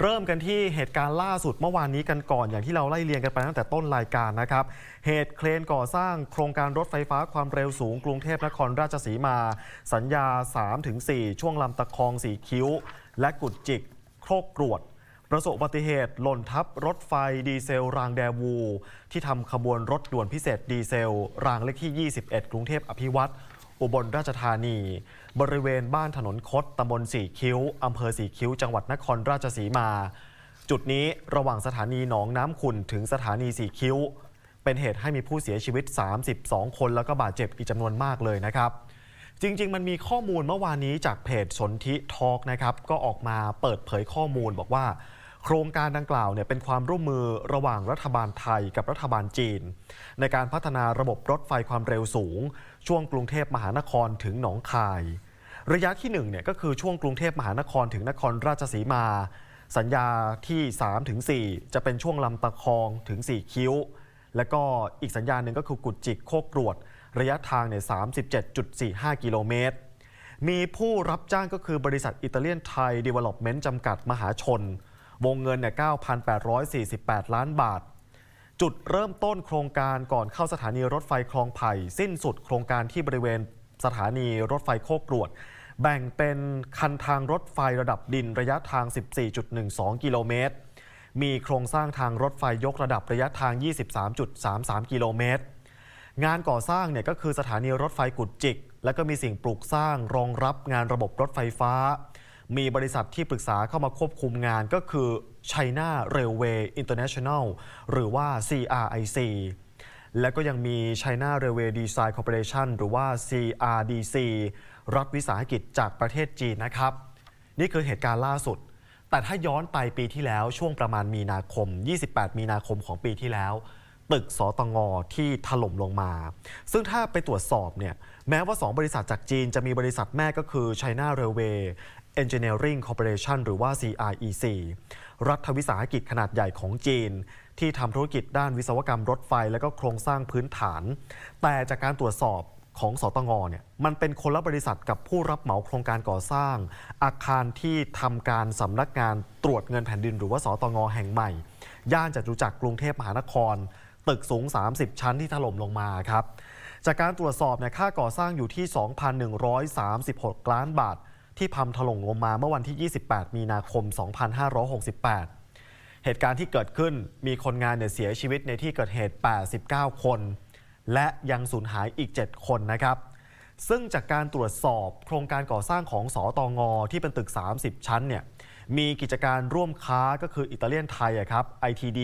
เริ่มกันที่เหตุการณ์ล่าสุดเมื่อวานนี้กันก่อนอย่างที่เราไล่เรียงกันไปตั้งแต่ต้นรายการนะครับ เหตุเครนก่อสร้างโครงการรถไฟฟ้าความเร็วสูงกรุงเทพนครราชสีมา สัญญา 3-4 ช่วงลำตะคองสีคิ้ว และกุดจิก โครกกรวด ประสบอุบัติเหตุ หล่นทับรถไฟดีเซล รางแดวู ที่ทำขบวนรถด่วนพิเศษดีเซล รางเลขที่ 21 กรุงเทพอภิวัตร อุบลราชธานี บริเวณบ้านถนนคดตำบลสี่คิ้วอำเภอสี่คิ้ว จังหวัดนครราชสีมา จุดนี้ระหว่างสถานีหนองน้ำขุนถึงสถานีสี่คิ้ว เป็นเหตุให้มีผู้เสียชีวิต 32 คนแล้วก็บาดเจ็บอีกจำนวนมากเลยนะครับ จริง ๆ มันมีข้อมูลเมื่อวานนี้จากเพจสนธิทอกนะครับก็ออกมาเปิดเผยข้อมูลบอกว่า โครงการดังกล่าวเนี่ยเป็นความร่วมมือระหว่างรัฐบาลไทยกับรัฐบาลจีน ในการพัฒนาระบบรถไฟความเร็วสูง ช่วงกรุงเทพมหานครถึงหนองคาย ระยะที่1เนี่ยก็คือช่วงกรุงเทพมหานครถึงนครราชสีมา สัญญาที่3ถึง4จะเป็นช่วงลำตะคองถึง 4 คิ้ว แล้วก็อีกสัญญาหนึ่งก็คือกุดจิกโคกกรวด ระยะทางเนี่ย37.45 กิโลเมตรมีผู้รับจ้างก็คือบริษัทอิตาเลียนไทยดีเวล็อปเมนต์จำกัดมหาชน วงเงินเนี่ย9,848 ล้านบาท จุดเริ่มต้นโครงการก่อนเข้าสถานีรถไฟคลองไผ่ สิ้นสุดโครงการที่บริเวณสถานีรถไฟโคกกรวด แบ่งเป็นคันทางรถไฟระดับดินระยะทาง 14.12 กิโลเมตร มีโครงสร้างทางรถไฟยกระดับระยะทาง 23.33 กิโลเมตร งานก่อสร้างเนี่ยก็คือสถานีรถไฟกุดจิก และก็มีสิ่งปลูกสร้างรองรับงานระบบรถไฟฟ้า มีบริษัทที่ปรึกษาเข้ามาควบคุมงานก็คือ China Railway International หรือว่า CRIC และก็ยังมี China Railway Design Corporation หรือว่า CRDC รัฐวิสาหกิจจากประเทศจีนนะครับ นี่คือเหตุการณ์ล่าสุด แต่ถ้าย้อนไปปีที่แล้วช่วงประมาณมีนาคม 28 มีนาคมของปีที่แล้ว ตึกสตงที่ถล่มลงมา ซึ่งถ้าไปตรวจสอบเนี่ยแม้ว่า 2 บริษัทจากจีนจะมีบริษัทแม่ก็คือ China Railway Engineering Corporation หรือว่า CREC รัฐวิสาหกิจขนาดใหญ่ของจีน ที่ทำธุรกิจด้านวิศวกรรมรถไฟและก็โครงสร้างพื้นฐาน แต่จากการตรวจสอบของสตงเนี่ยมันเป็นคนละบริษัทกับผู้รับเหมาโครงการก่อสร้าง อาคารที่ทำการสำนักงานตรวจเงินแผ่นดิน หรือว่าสตงแห่งใหม่ ย่านจตุจักรกรุงเทพมหานคร ตึกสูง 30 ชั้นที่ถล่มลงมาครับจากการตรวจสอบเนี่ยค่าก่อสร้างอยู่ที่ 2,136 ล้านบาท ที่พังถล่มลงมาเมื่อวันที่ 28 มีนาคม 2568 เหตุการณ์ที่เกิดขึ้นมีคนงานเนี่ยเสียชีวิตในที่เกิดเหตุ 89 คน และยังสูญหายอีก 7 คนนะครับ ซึ่งจากการตรวจสอบโครงการก่อสร้างของสอตองที่เป็นตึก 30 ชั้นเนี่ยมีกิจการร่วมค้าก็คืออิตาเลียนไทยครับ ITD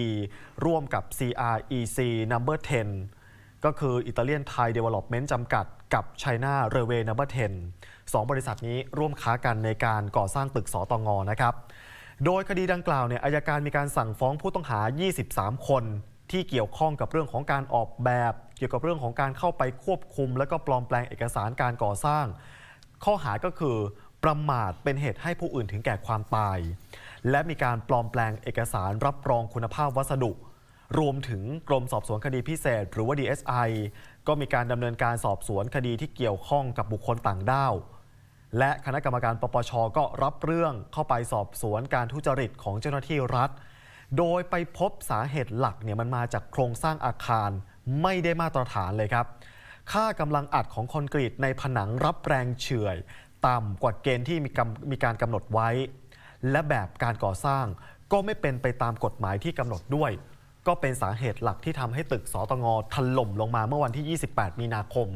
ร่วมกับ CREC Number 10 ก็คืออิตาเลียนไทยเดเวล็อปเมนต์จำกัดกับ China Railway Number 10สองบริษัทนี้ร่วมค้ากันในการก่อสร้างตึกสอตองนะครับ โดยคดีดังกล่าวเนี่ยอายการมีการสั่งฟ้องผู้ต้องหา 23 คน ที่เกี่ยวข้องกับเรื่องของการออกแบบ เกี่ยวกับเรื่องของการเข้าไปควบคุม และก็ปลอมแปลงเอกสารการก่อสร้าง ข้อหาก็คือประมาทเป็นเหตุให้ผู้อื่นถึงแก่ความตาย และมีการปลอมแปลงเอกสารรับรองคุณภาพวัสดุ รวมถึงกรมสอบสวนคดีพิเศษ หรือว่า DSI ก็มีการดำเนินการสอบสวนคดีที่เกี่ยวข้องกับบุคคลต่างด้าว และคณะกรรมการปปชก็รับเรื่องเข้าไปสอบสวนการทุจริตของเจ้าหน้าที่รัฐ โดยไปพบสาเหตุหลักเนี่ยมันมาจากโครงสร้างอาคารไม่ได้มาตรฐานเลยครับ ค่ากำลังอัดของคอนกรีตในผนังรับแรงเฉื่อย ต่ำกว่าเกณฑ์ที่มีกมีการกำหนดไว้ และแบบการก่อสร้างก็ไม่เป็นไปตามกฎหมายที่กำหนดด้วย ก็เป็นสาเหตุหลักที่ทำให้ตึกสตงถล่มลงมาเมื่อวันที่ 28 มีนาคม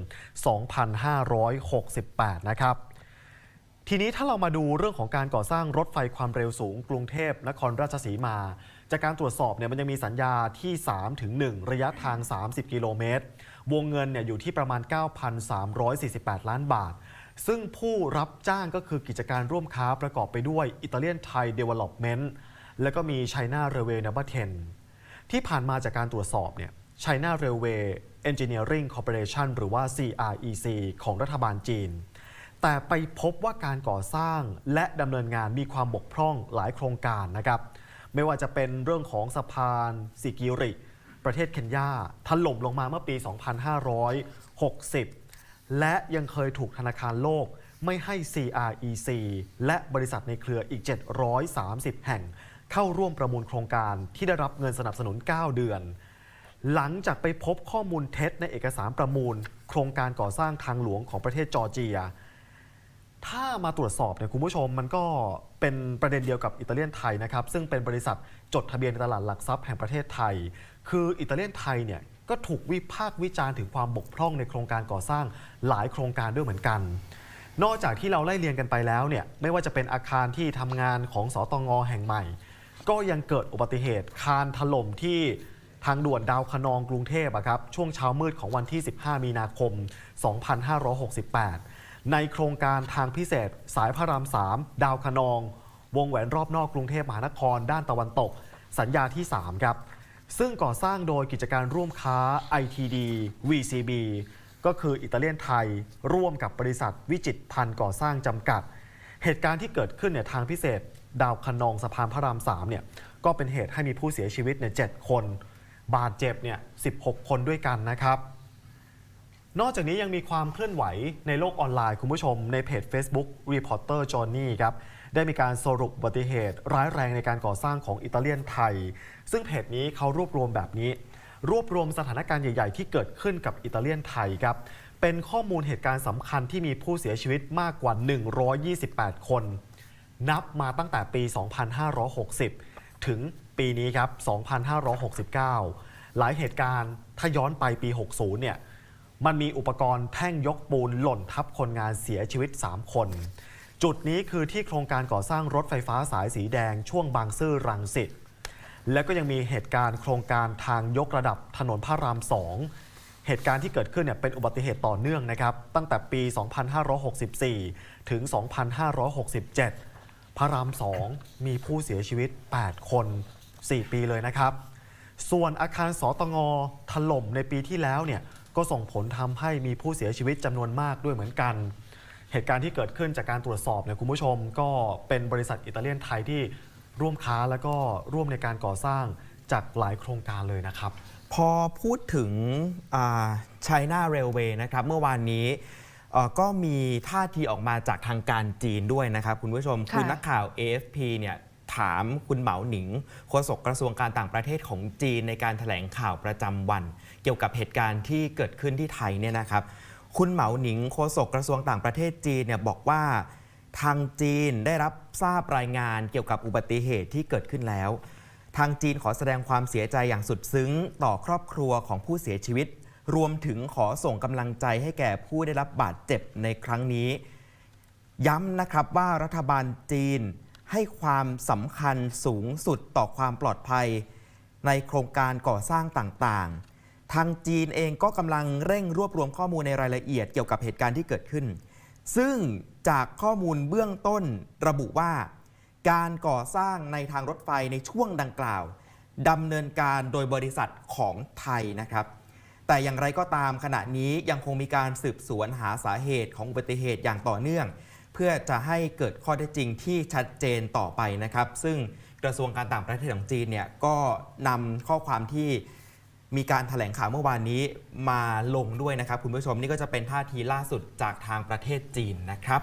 2568 นะครับทีนี้ถ้าเรามาดูเรื่องของการก่อสร้างรถไฟความเร็วสูง กรุงเทพนครราชสีมา จากการตรวจสอบเนี่ยมันยังมีสัญญาที่ 3 ถึง 1 ระยะทาง 30 กิโลเมตร วงเงินเนี่ยอยู่ที่ประมาณ 9,348 ล้านบาท ซึ่งผู้รับจ้างก็คือกิจการร่วมค้าประกอบไปด้วยอิตาเลียนไทยเดเวล็อปเมนต์แล้วก็มี China Railway Number 10ที่ ที่ผ่านมาจากการตรวจสอบเนี่ย China Railway Engineering Corporation หรือว่า CREC ของรัฐบาลจีน แต่ไปพบว่าการก่อสร้างและดำเนินงานมีความบกพร่องหลายโครงการนะครับ ไม่ว่าจะเป็นเรื่องของสะพานสิกิริ ประเทศเคนยาถล่มลงมาเมื่อปี 2560 และยังเคยถูกธนาคารโลกไม่ให้ CREC และบริษัทในเครืออีก 730 แห่ง เข้าร่วมประมูลโครงการที่ได้รับเงินสนับสนุน 9 เดือน หลังจากไปพบข้อมูลเท็จในเอกสารประมูล โครงการก่อสร้างทางหลวงของประเทศจอร์เจีย ถ้ามาตรวจสอบเนี่ยคุณผู้ชมมันก็เป็นประเด็นเดียวกับอิตาเลียนไทยนะครับ ซึ่งเป็นบริษัทจดทะเบียนในตลาดหลักทรัพย์แห่งประเทศไทย คืออิตาเลียนไทยเนี่ยก็ถูกวิพากษ์วิจารณ์ถึงความบกพร่องในโครงการก่อสร้างหลายโครงการด้วยเหมือนกัน นอกจากที่เราไล่เรียงกันไปแล้วเนี่ยไม่ว่าจะเป็นอาคารที่ทำงานของสตงอแห่งใหม่ ก็ยังเกิดอุบัติเหตุคานถล่มที่ทางด่วนดาวคะนองกรุงเทพครับช่วงเช้ามืดของวันที่ 15 มีนาคม 2568 ในโครงการทางพิเศษ สายพระราม 3 ดาวคะนอง วงแหวนรอบนอกกรุงเทพมหานคร ด้านตะวันตก สัญญาที่ 3 ครับ ซึ่งก่อสร้างโดยกิจการร่วมค้า ITD VCB ก็คืออิตาเลียนไทย ร่วมกับบริษัทวิจิตรพันธ์ก่อสร้างจำกัด เหตุการณ์ที่เกิดขึ้นเนี่ยทางพิเศษ ดาวคะนองสะพานพระราม3เนี่ยก็เป็นเหตุให้มีผู้เสียชีวิตเนี่ย7คน บาดเจ็บเนี่ย16 คนด้วยกันนะครับ นอกจากนี้ยังมีความเคลื่อนไหวในโลกออนไลน์คุณผู้ชม ในเพจ Facebook Reporter Johnny ครับได้มีการสรุปอุบัติเหตุร้ายแรงในการก่อสร้างของอิตาเลียนไทย ซึ่งเพจนี้เขารวบรวมแบบนี้ รวบรวมสถานการณ์ใหญ่ ๆ ที่เกิดขึ้นกับอิตาเลียนไทยครับเป็นข้อมูลเหตุการณ์สำคัญที่มีผู้เสียชีวิตมากกว่า 128 คน นับมาตั้งแต่ปี 2560 ถึงปีนี้ครับ 2569 หลายเหตุการณ์ถ้าย้อนไปปี 60 เนี่ย มันมีอุปกรณ์แท่งยกปูนหล่นทับคนงานเสียชีวิต 3 คน จุดนี้คือที่โครงการก่อสร้างรถไฟฟ้าสายสีแดงช่วงบางซื่อรังสิต แล้วก็ยังมีเหตุการณ์โครงการทางยกระดับถนนพระราม2เหตุการณ์ที่เกิดขึ้นเนี่ยเป็นอุบัติเหตุต่อเนื่องนะครับ ตั้งแต่ปี 2564 ถึง 2567 พระราม2มีผู้เสียชีวิต 8 คน 4 ปีเลยนะครับ ส่วนอาคารสตงถล่มในปีที่แล้วเนี่ยก็ส่งผลทำให้มีผู้เสียชีวิตจำนวนมากด้วยเหมือนกัน เหตุการณ์ที่เกิดขึ้นจากการตรวจสอบเนี่ยคุณผู้ชม ก็เป็นบริษัทอิตาเลียนไทยที่ร่วมค้าแล้วก็ร่วมในการก่อสร้างจากหลายโครงการเลยนะครับ พอพูดถึงไชน่าเรลเวย์นะครับ เมื่อวานนี้ ก็มีท่าทีออกมาจากทางการจีนด้วยนะครับคุณผู้ชมค่ะคือนักข่าว AFP เนี่ยถามคุณเหมาหนิงโฆษกกระทรวงการต่างประเทศของจีนในการถแถลงข่าวประจำวัน เกี่ยวกับเหตุการณ์ที่เกิดขึ้นที่ไทยเนี่ยนะครับ คุณเหมาหนิงโฆษกกระทรวงต่างประเทศจีนเนี่ยบอกว่าทางจีนได้รับทราบรายงานเกี่ยวกับอุบัติเหตุที่เกิดขึ้นแล้ว ทางจีนขอแสดงความเสียใจอย่างสุดซึ้ง ต่อครอบครัวของผู้เสียชีวิต รวมถึงขอส่งกำลังใจให้แก่ผู้ได้รับบาดเจ็บในครั้งนี้ ย้ำนะครับว่ารัฐบาลจีนให้ความสำคัญสูงสุดต่อความปลอดภัย ในโครงการก่อสร้างต่างๆ ทางจีนเองก็กำลังเร่งรวบรวมข้อมูลในรายละเอียดเกี่ยวกับเหตุการณ์ที่เกิดขึ้น ซึ่งจากข้อมูลเบื้องต้นระบุว่า การก่อสร้างในทางรถไฟในช่วงดังกล่าวดำเนินการโดยบริษัทของไทยนะครับ แต่อย่างไรก็ตามขณะนี้ยังคงมีการสืบสวนหาสาเหตุของอุบัติเหตุอย่างต่อเนื่อง เพื่อจะให้เกิดข้อเท็จจริงที่ชัดเจนต่อไปนะครับ ซึ่งกระทรวงการต่างประเทศของจีนเนี่ยก็นำข้อความที่มีการถแถลงข่าวเมื่อวานนี้มาลงด้วยนะครับ คุณผู้ชมนี่ก็จะเป็นท่าทีล่าสุดจากทางประเทศจีนนะครับ